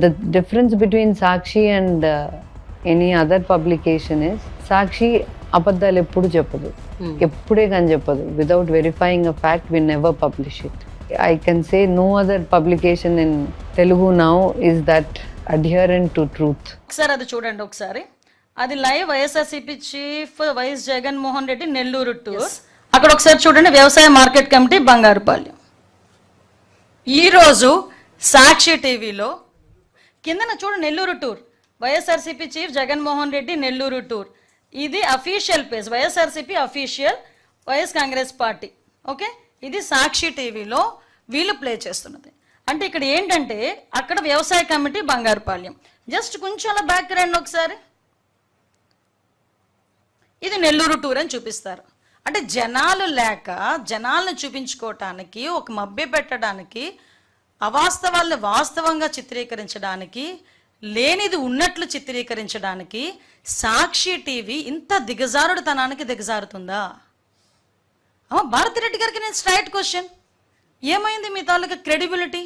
The difference between Sakshi and uh, any other publication is Sakshi అబద్ధాలు ఎప్పుడు చెప్పదు ఎప్పుడే కానీ చెప్పదు without verifying a fact we never publish it I can say no other publication in Telugu now is that adherent to truth ఒకసారి అది చూడండి ఒకసారి. అది live YSRCP chief YS Jaganmohan Reddy Nellore tour అక్కడ ఒకసారి చూడండి వ్యవసాయ మార్కెట్ కమిటీ బంగారుపాలెం ఈరోజు సాక్షి టీవీలో కిందన చూడు Nellore tour. YSRCP chief Jaganmohan Reddy Nellore tour. ఇది official page YSRCP official YS Congress party. Okay? ఇది సాక్షి టీవీలో వీళ్ళు ప్లే చేస్తున్నది. అంటే ఇక్కడ ఏంటంటే అక్కడ వ్యవసాయ కమిటీ బంగారుపాలెం జస్ట్ కొంచెం అలా బ్యాక్ రండి ఒకసారి. ఇది నెల్లూరు టూర్ అని చూపిస్తారు. అంటే జనాలు లేక జనాలను చూపించుకోవటానికి ఒక మభ్య పెట్టడానికి అవాస్తవాల్ని వాస్తవంగా చిత్రీకరించడానికి లేనిది ఉన్నట్లు చిత్రీకరించడానికి సాక్షి టీవీ ఇంత దిగజారుడుతనానికి దిగజారుతుందా? అమ్మ భారతిరెడ్డి గారికి నేను స్ట్రైట్ క్వశ్చన్ ఏమైంది మీ తాలూకా క్రెడిబిలిటీ